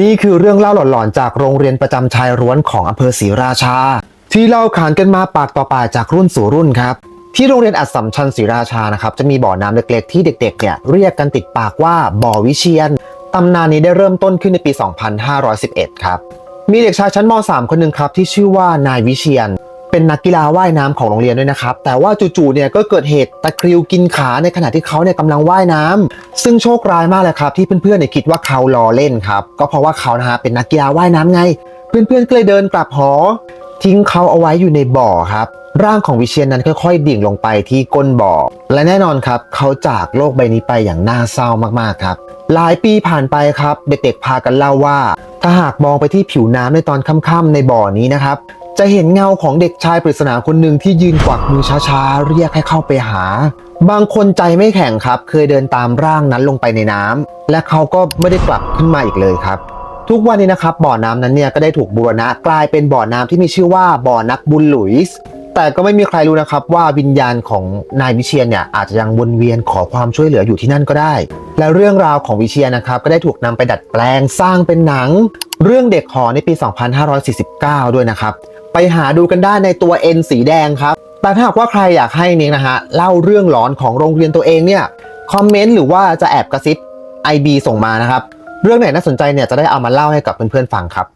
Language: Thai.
นี่คือเรื่องเล่าหลอนๆ จากโรงเรียนประจำชายร้วนของอำเภอศรีราชา ที่เล่าขานกันมาปากต่อปากจากรุ่นสู่รุ่นครับที่โรงเรียนอัดสัมชัญศรีราชานะครับจะมีบ่อน้ำเล็กๆ ที่เด็กๆเนี่ยเรียกกันติดปากว่าบ่อวิเชียนตำนานนี้ได้เริ่มต้นขึ้นในปี 2511 ครับ มีเด็กชายชั้นม .3 คนหนึ่งครับที่ชื่อว่านายวิเชียน เป็นนักกีฬาว่ายน้ำของโรงเรียนด้วยนะครับ แต่ว่าจู่ๆเนี่ยก็เกิดเหตุตะคริวกินขาในขณะที่เขาเนี่ยกำลังว่ายน้ำซึ่งโชคร้ายมากเลยครับที่เพื่อนๆเนี่ยคิดว่าเขาล้อเล่นครับ ก็เพราะว่าเขานะฮะเป็นนักกีฬาว่ายน้ำไง เพื่อนๆก็เลยเดินกลับหอ ทิ้งเขาเอาไว้อยู่ในบ่อครับร่างของวิเชียนนั้นค่อยๆดิ่งลงไปที่ก้นบ่อ และแน่นอนครับ เขาจากโลกใบนี้ไปอย่างน่าเศร้ามากๆครับ หลายปีผ่านไปครับ เด็กๆพากันเล่าว่า ถ้าหากมองไปที่ผิวน้ำในตอนค่ำๆในบ่อนี้นะครับ จะเห็นเงาของเด็กชายปริศนาคนหนึ่งที่ยืนกวักมือช้าๆ เรียกให้เข้าไปหา บางคนใจไม่แข็งครับ เคยเดินตามร่างนั้นลงไปในน้ำและเขาก็ไม่ได้กลับขึ้นมาอีกเลยครับ ทุกวันนี้นะครับบ่อน้ำนั้นเนี่ยก็ได้ถูกบูรณะกลายเป็นบ่อน้ำที่มีชื่อว่าบ่อนักบุญหลุยส์แต่ก็ไม่มีใครรู้นะครับว่าวิญญาณของนายวิเชียนเนี่ยอาจจะยังวนเวียนขอความช่วยเหลืออยู่ที่นั่นก็ได้ และเรื่องราวของวิเชียนนะครับก็ได้ถูกนำไปดัดแปลงสร้างเป็นหนัง เรื่องเด็กหอในปี 2549 ด้วยนะครับ ไปหาดูกันได้ในตัว N สีแดงครับ แต่ถ้าหากว่าใครอยากให้นิกนะฮะเล่าเรื่องหลอนของโรงเรียนตัวเองเนี่ยคอมเมนต์หรือว่าจะแอบกระซิบ IB ส่งมานะครับ เรื่องไหนน่าสนใจเนี่ยจะได้เอามาเล่าให้กับเพื่อนๆฟังครับ